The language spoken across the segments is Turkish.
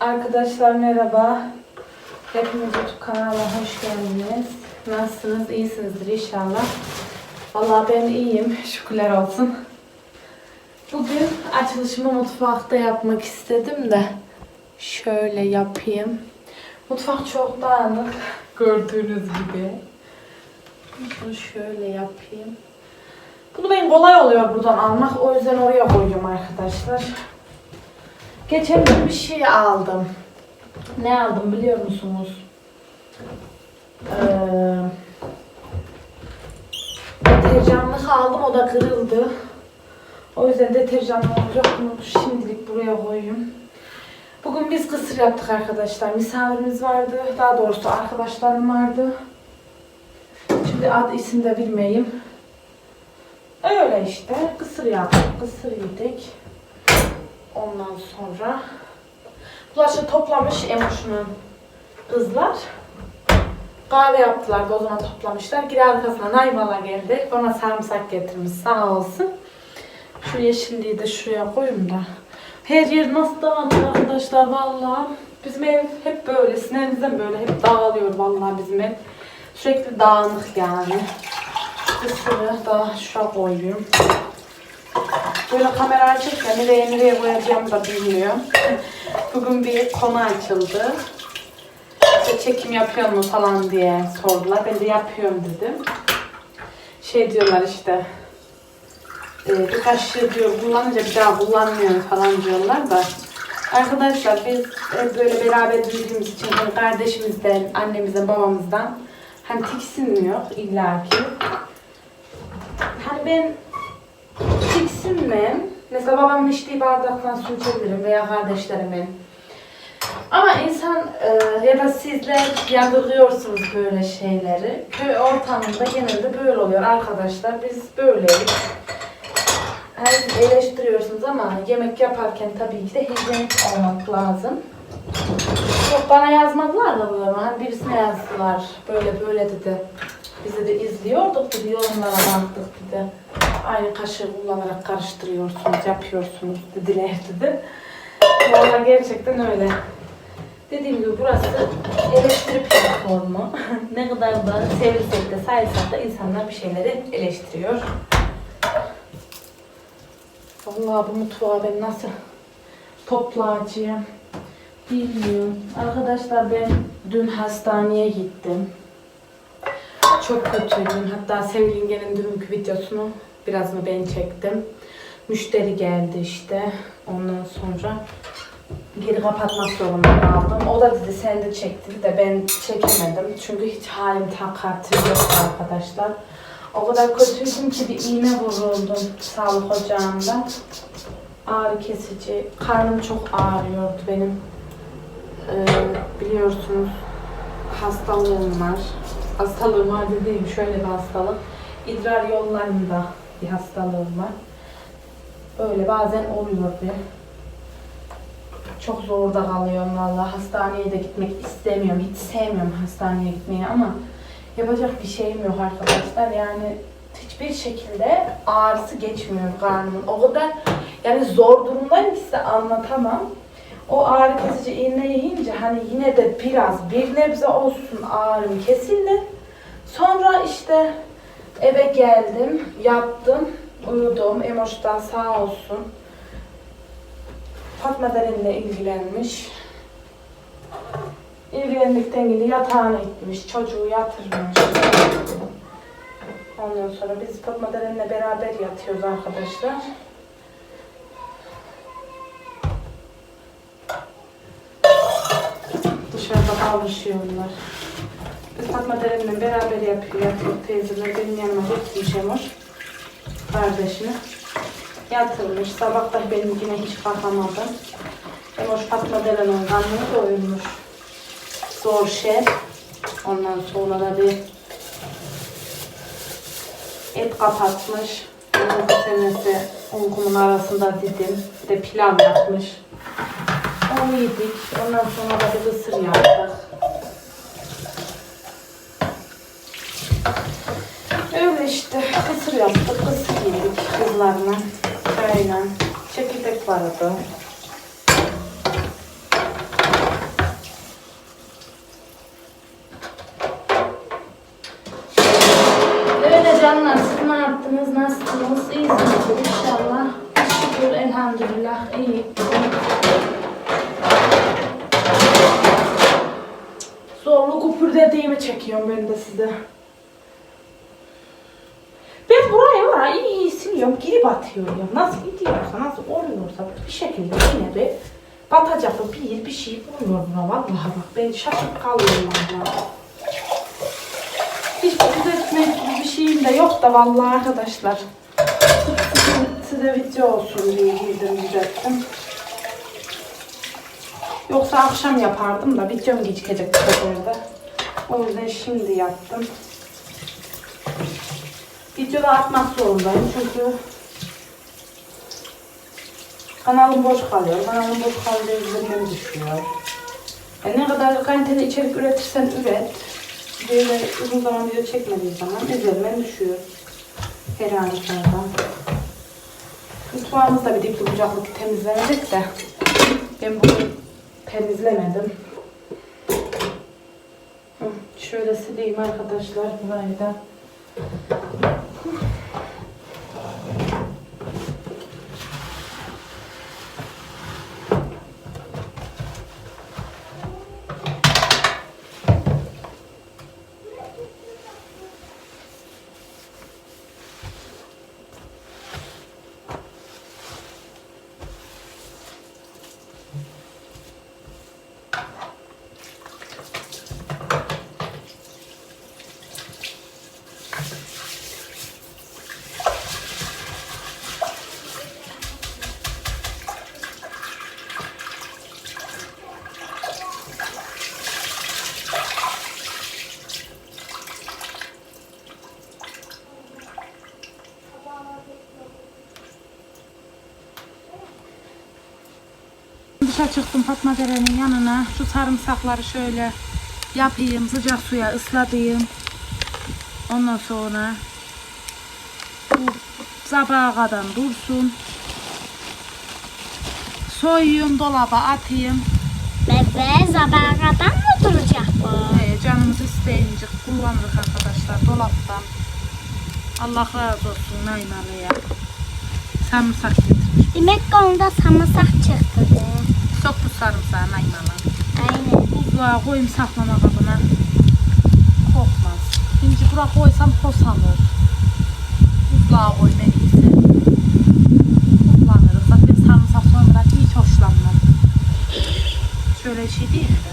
Arkadaşlar merhaba. Hepiniz YouTube kanalıma hoş geldiniz. Nasılsınız? İyisinizdir inşallah. Vallahi ben iyiyim. Şükürler olsun. Bugün açılışımı mutfakta yapmak istedim de şöyle yapayım. Mutfak çok dağınık. Gördüğünüz gibi. Bunu şöyle yapayım. Bunu ben kolay oluyor buradan almak. O yüzden oraya koyuyorum arkadaşlar. Geçen gün bir şey aldım. Ne aldım biliyor musunuz? Ee, deterjanlık aldım. O da kırıldı. O yüzden deterjanlı olacak. Bunu şimdilik buraya koyayım. Bugün biz kısır yaptık arkadaşlar. Misafirimiz vardı. Daha doğrusu arkadaşlarım vardı. Şimdi ad isim de bilmeyeyim. Öyle işte. Kısır yaptık. Kısır yedik. Ondan sonra bulaşığı toplamış Emoş'un kızlar. Kahve yaptılar da o zaman toplamışlar. Geri arkasına Naymala geldi. Bana sarımsak getirmiş sağ olsun. Şu yeşilliği de şuraya koyayım da. Her yer nasıl dağınık arkadaşlar vallahi. Bizim ev hep böyle, sinemizden böyle hep dağılıyor vallahi bizim ev. Sürekli dağınık yani. Kısırı da şuraya koyuyorum. Böyle kamera açırken nereye nereye koyacağımı da bilmiyorum. Bugün bir konu açıldı. İşte çekim yapıyor mu falan diye sordular. Ben de yapıyorum dedim. Şey diyorlar işte e, birkaç yıl diyor kullanınca bir daha kullanmıyorum falan diyorlar da Arkadaşlar biz böyle beraber büyüdüğümüz için hani kardeşimizden, annemizden, babamızdan hani tiksinmiyor illaki. Hani ben tiksinmem. Mesela babamın içtiği bardaktan su içebilirim veya kardeşlerimin. Ama insan e, ya da sizler yadırgıyorsunuz böyle şeyleri. Köy ortamında genelde böyle oluyor arkadaşlar. Biz böyleyiz. Her siz eleştiriyorsunuz ama yemek yaparken tabii ki de hijyenik olmak lazım. Yok bana yazmadılar da bunu. Hani birisine yazdılar. Böyle böyle dedi. Bizi de izliyorduk dedi. Yorumlara baktık dedi. Aynı kaşığı kullanarak karıştırıyorsunuz, yapıyorsunuz dediler dedi. Valla gerçekten öyle. Dediğim gibi burası eleştiri platformu. ne kadar da sevilsek de saysak da insanlar bir şeyleri eleştiriyor. Vallahi bu mutfağı ben nasıl toplayacağım bilmiyorum. Arkadaşlar ben dün hastaneye gittim. Çok kötüydüm. Hatta Sevlinge'nin dünkü videosunu biraz mı ben çektim. Müşteri geldi işte. Ondan sonra geri kapatmak zorunda kaldım. O da dedi sen de çek dedi de ben çekemedim. Çünkü hiç halim takatim yok arkadaşlar. O kadar kötüydüm ki bir iğne vuruldum sağlık ocağında. Ağrı kesici. Karnım çok ağrıyordu benim. Ee, biliyorsunuz hastalığım var. Hastalığım var dediğim şöyle bir hastalık. İdrar yollarında bir hastalığım var. Böyle bazen oluyor bir. Çok zorda kalıyorum vallahi. Hastaneye de gitmek istemiyorum. Hiç sevmiyorum hastaneye gitmeyi ama yapacak bir şeyim yok arkadaşlar. Yani hiçbir şekilde ağrısı geçmiyor karnımın. O kadar yani zor durumdayım ki size anlatamam. O ağrı kesici iğne yiyince hani yine de biraz bir nebze olsun ağrım kesildi. Sonra işte eve geldim, yattım, uyudum. Emoş'tan sağ olsun. Fatma Deren'le ilgilenmiş. İlgilendikten geri yatağına gitmiş, çocuğu yatırmış. Ondan sonra biz Fatma Deren'le beraber yatıyoruz arkadaşlar. Kavuşuyorlar. Biz Fatma Deren'le beraber yapıyor, yatıyor teyzeler. Benim yanıma getirmiş Emoş. Kardeşini. Yatırmış. Sabah da benim hiç kalkamadım. Emoş Fatma Deren'in karnını doyurmuş. Zor şey. Ondan sonra da bir et kapatmış. Onun senesi unkumun arasında didim. Bir de pilav yapmış onu yedik. Ondan sonra da bir ısır yaptık. Öyle işte kısır yaptık, kısır yedik kızlarla. Aynen. Çekirdek vardı. Öyle canlar siz ne yaptınız, nasılsınız, iyisiniz inşallah. Şükür elhamdülillah iyi. Çekiyorum ben de size. Ben burayı var ya iyi iyi siliyorum, geri batıyorum. Nasıl gidiyorsa, nasıl oluyorsa bir şekilde yine de batacak bir bir şey buluyor buna. Vallahi bak ben şaşıp kalıyorum ya. Hiçbir düzeltme gibi bir şeyim de yok da vallahi arkadaşlar. Size video olsun diye girdim düzelttim. Yoksa akşam yapardım da videom gecikecek bu sefer de. O yüzden şimdi yaptım. Videoda atmak zorundayım çünkü kanalım boş kalıyor. Kanalım boş kalıyor izlenmem düşüyor. Yani ne kadar kaliteli içerik üretirsen üret. Böyle uzun zaman video çekmediği zaman izlenmen düşüyor. Her halükarda. Mutfağımız da bir dipli bucaklık temizlenecek de ben bugün temizlemedim. Şöyle sileyim arkadaşlar burayı da. Dışarı çıktım Fatma Dere'nin yanına. Şu sarımsakları şöyle yapayım. Sıcak suya ıslatayım. Ondan sonra bu sabaha kadar dursun. Soyuyum, dolaba atayım. Bebe zabağadan mı duracak bu? Ee, canımız isteyince kullanırız arkadaşlar dolaptan. Allah razı olsun Naymalı'ya. Sarımsak getirmiş. Demek ki onda samırsak çıktı de. Soktu sarımsağı Naymalı. Aynen. Buzluğa koyayım saklama kabına. Kokmaz. Şimdi bura koysam tosanır. Buzluğa koy en iyisi. Kullanırız. Zaten sarımsak sonra hiç hoşlanmam. Şöyle şey değil de.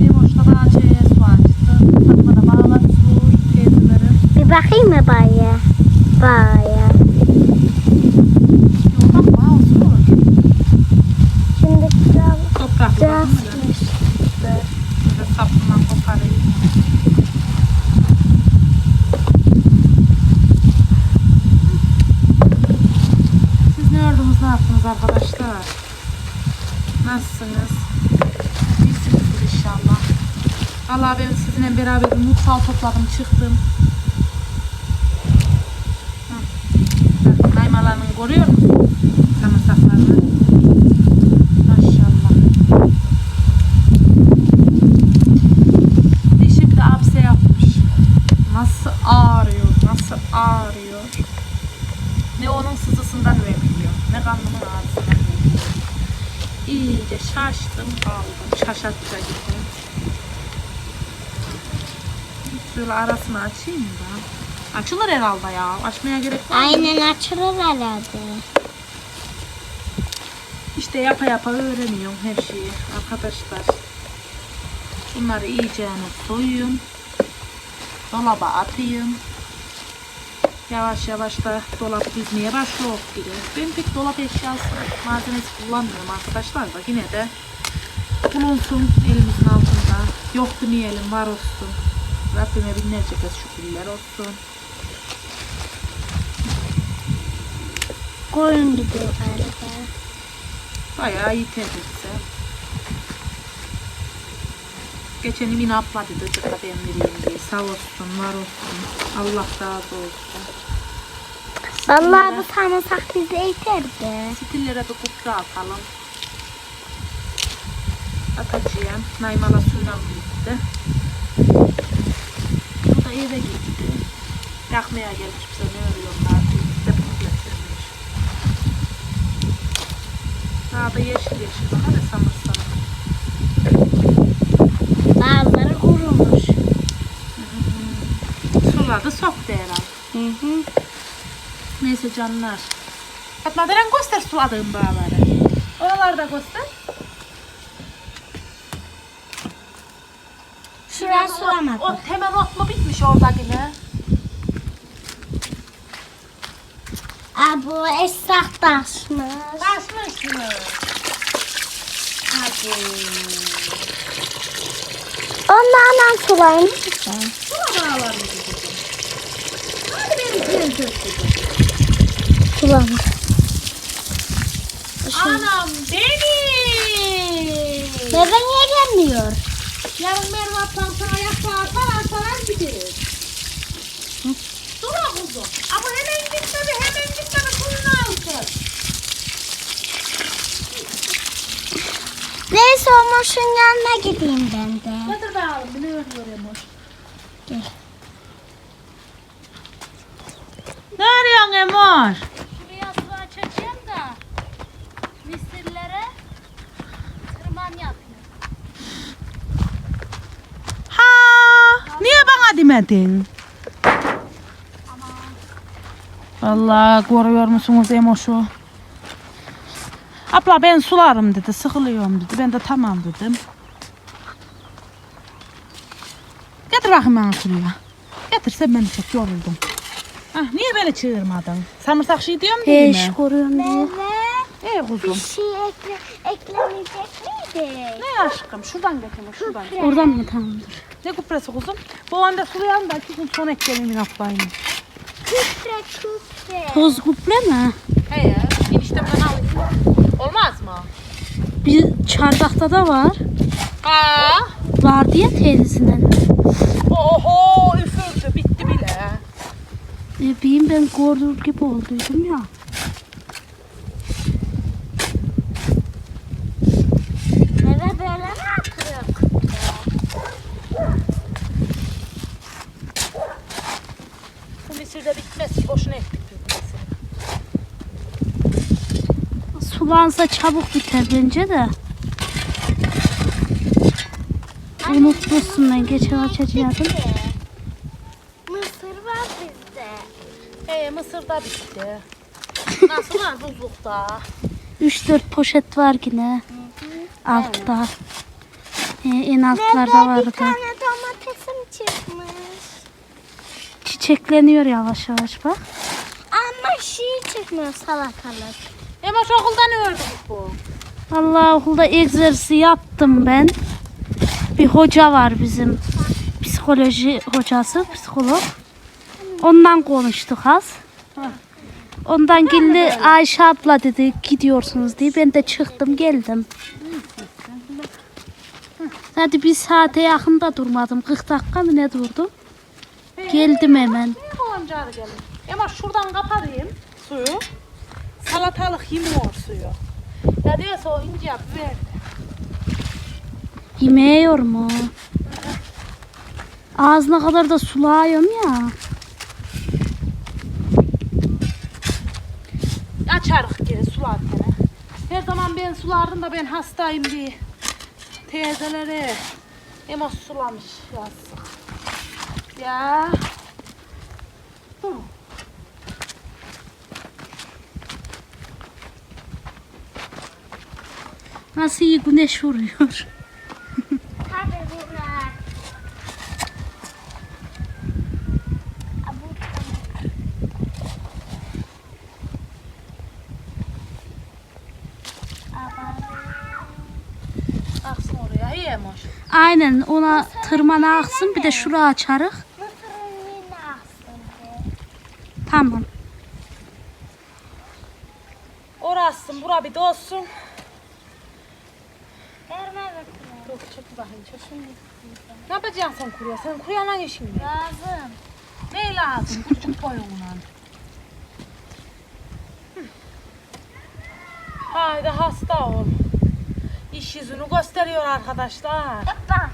Bir boşta bana şeye su açtı. Fatma da bana su teyzeleri. Bir bakayım mı baya? Baya. Yoldan bana su. Şimdi kral Topraklı. Casmış. Böyle sapından koparayım. Siz ne ördünüz, ne yaptınız arkadaşlar? Nasılsınız? İyisinizdir inşallah. Vallahi ben sizinle beraber mutfağı topladım, çıktım. Naymalarını görüyor musun? Sarımsaklarını. Maşallah. Dişi bir de abse yapmış. Nasıl ağrıyor, nasıl ağrıyor. Ne onun sızısından veriliyor, ne kanımın ağrısından veriliyor. İyice şaştım, kaldım. Şaşatça gibi. Şöyle arasını açayım da. Açılır herhalde ya. Açmaya gerek var mı? Aynen açılır herhalde. İşte yapa yapa öğreniyorum her şeyi arkadaşlar. Bunları iyice soyuyorum. Dolaba atayım. Yavaş yavaş da dolap dizmeye başlıyor gibi. Ben pek dolap eşyası malzemesi kullanmıyorum arkadaşlar da yine de bulunsun elimizin altında. Yok demeyelim var olsun. Rabbime binlerce kez şükürler olsun. Koyun gidiyor galiba. Bayağı iyi temizse. Geçen yine abla dedi ben vereyim diye. Sağ olsun, var olsun. Allah razı olsun. Vallahi bu samırsak bize yeterdi. Stillere bir kupra atalım. Atacağım. Naymala suyla birlikte. Eve gitti. Yakmaya gelmiş bize ne örüyorlar diye. Biz de paketlemiş. Daha da yeşil yeşil. Bana ne samırsak. Bazıları kurumuş. Suladı soktu herhalde. Hı hı. Neyse canlar. Fatma Deren göster suladığım bağları. Oralarda göster. Şuraya sulamadım. O temel ot mu bitmiş oradakine? Aa, bu esnaf taşmış. Taşmış mı? Onlarla sulayın mısın? Sula bağlarını gideceğim. Hadi benim kızım. Sulamış. Anam benim. Bebe niye gelmiyor? Yarın Merve ablam sana yaprağı sarar sarar bitirir. Sula kuzum. Ama hemen gitmedi hemen gitmedi suyunu alsın. Neyse Omurş'un yanına gideyim ben de. Getir bakalım ne örüyor Emoş. Gel. Ne arıyorsun Emoş? Şuraya su açacağım da misirlere tırman yapıyor. Ha, niye bana demedin? Vallahi görüyor musunuz Emoş'u? Abla ben sularım dedi, sıkılıyorum dedi. Ben de tamam dedim. Getir bakayım bana şuraya. Getirsen ben çok yoruldum. Ah, niye beni çığırmadın? Samırsak şey diyorum değil mi? Hiç koruyorum diye. Ee kuzum. Bir şey ekle, eklemeyecek miydi? Ne aşkım? Şuradan getirme, şuradan. Oradan mı tamamdır? Ne kuprası kuzum? Bu anda sulayalım da iki gün sonra ekleyelim ablayım. Küfre küfre. Toz kuple mi? He ya, eniştemden alayım. Olmaz mı? Bir çardakta da var. Aa, Vardı ya teyzesinden. oho üfürdü, bitti bile. E, bileyim ben gördüğüm gibi olduydum ya. Eve böyle mi atıyor? Misirde bitmez ki, boşuna ettik biz. Sulansa çabuk biter bence de. Unutmuşsun ben geçen açacaktım. Mısır var bizde. He, mısır da bitti. Nasıl var buzlukta? 3-4 poşet var yine. Altta. E, en altlarda bir vardı. tane domatesim çıkmış. Çiçekleniyor yavaş yavaş bak. Ama şey çıkmıyor salatalık. Emoş okulda ne ördük bu? Allah okulda egzersizi yaptım ben. Bir hoca var bizim. Psikoloji hocası, psikolog. Ondan konuştuk az. Ondan geldi Ayşe abla dedi gidiyorsunuz diye ben de çıktım geldim. Hadi bir saate yakında durmadım. 40 dakika mı ne durdum? Geldim hemen. Oyuncağı gelin. Emoş şuradan kapatayım suyu. Salatalık yemiyor suyu. Ya diyorsa o ince yap, ver. Yemeğiyor mu? Ağzına kadar da sulayıyorum ya. Açarık geri sular gene. Her zaman ben sulardım da ben hastayım diye. Teyzelere Emos sulamış yazık. Ya. Hı. Nasıl iyi güneş vuruyor. Aynen ona tırmana aksın bir de şura açarık. Mısırın yine aslında. Tamam. Orasın, bura bir dolsun. Verme bakalım. Dur, çek bakayım, çek. Ne yapacaksın sen kuruya? Sen kuruya lan işin ne? Lazım. Ne lazım? Küçük boyunla. Haydi hasta ol. İş yüzünü gösteriyor arkadaşlar. Yapma.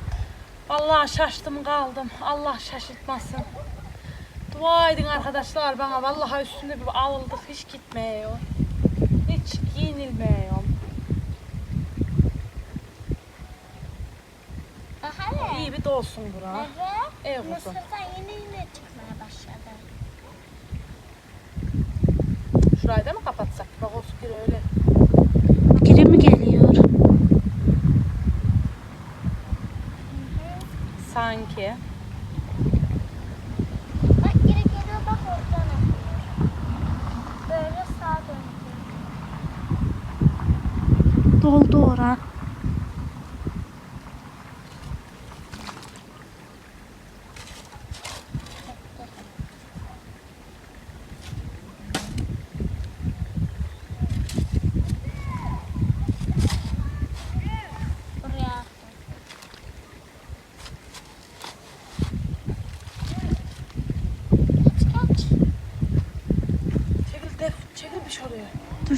Vallahi şaştım kaldım. Allah şaşırtmasın. Dua edin arkadaşlar bana. Vallahi üstünde bir alıldık. Hiç gitmiyor. Hiç giyinilmiyor. Bir dolsun bura. Evet. Kuzum. Mısır'dan yeni yeni çıkmaya başladı. Şurayı da mı kapatsak? Bak o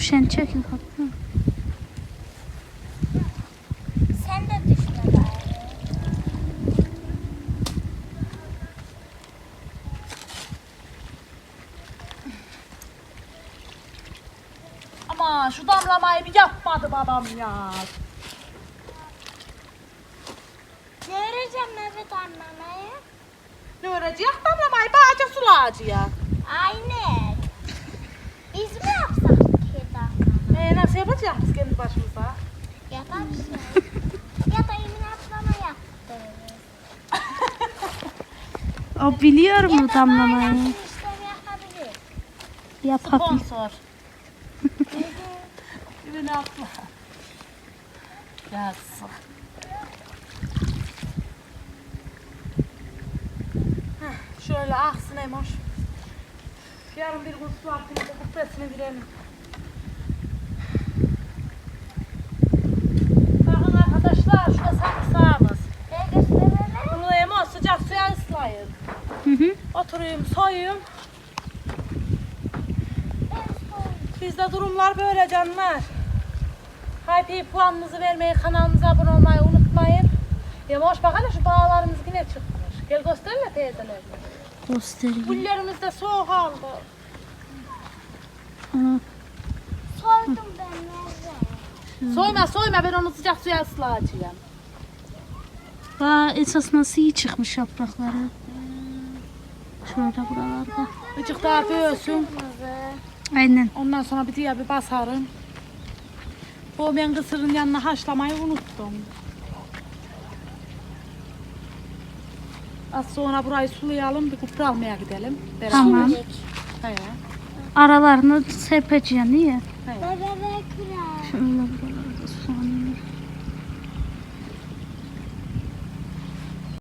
Dur sen çekil Fatma. Sen de düşme bari. Ama şu damlamayı bir yapmadı babam ya. Ne öreceğim evet anlamaya? Ne öğrenecek damlamayı? Bağcık sulayacak. Aynen. Biz mi yapsak ki daha? Ee, nasıl yapacağız biz kendi başımıza? Yaparsın. ya da Emin ablama yaptırırız. O biliyor Ya mu da damlamayı? böyle bir işlem yapabilir. Yapabilir. Sponsor. Atma. Yazık. Heh, Şöyle aksın Emoş. Yarın bir gün su vaktinde kubbesini verelim. Bakın arkadaşlar şurada sarımsağımız. Ne gösterelim? Bunu Emoş sıcak suya ıslayın. Hı hı. Son. Bizde durumlar böyle canlar. Hype puanınızı vermeyi, kanalımıza abone olmayı unutmayın. Ya hoş bak hele şu bağlarımız yine çıkmış. Gel gösterle teyzeler. Göstereyim. Güllerimiz de soğuk aldı. Ana, Sordum ben nerede? Soyma soyma ben onu sıcak suya ıslayacağım. Daha esasında iyi çıkmış yaprakları. Şöyle buralarda. Azıcık. Kırmızı. Aynen. Ondan sonra bir diye bir basarım. Bu ben kısırın yanına haşlamayı unuttum. Az sonra burayı sulayalım, bir kupra almaya gidelim. Beraber. Tamam. He. Aralarını serpeceğim niye? He.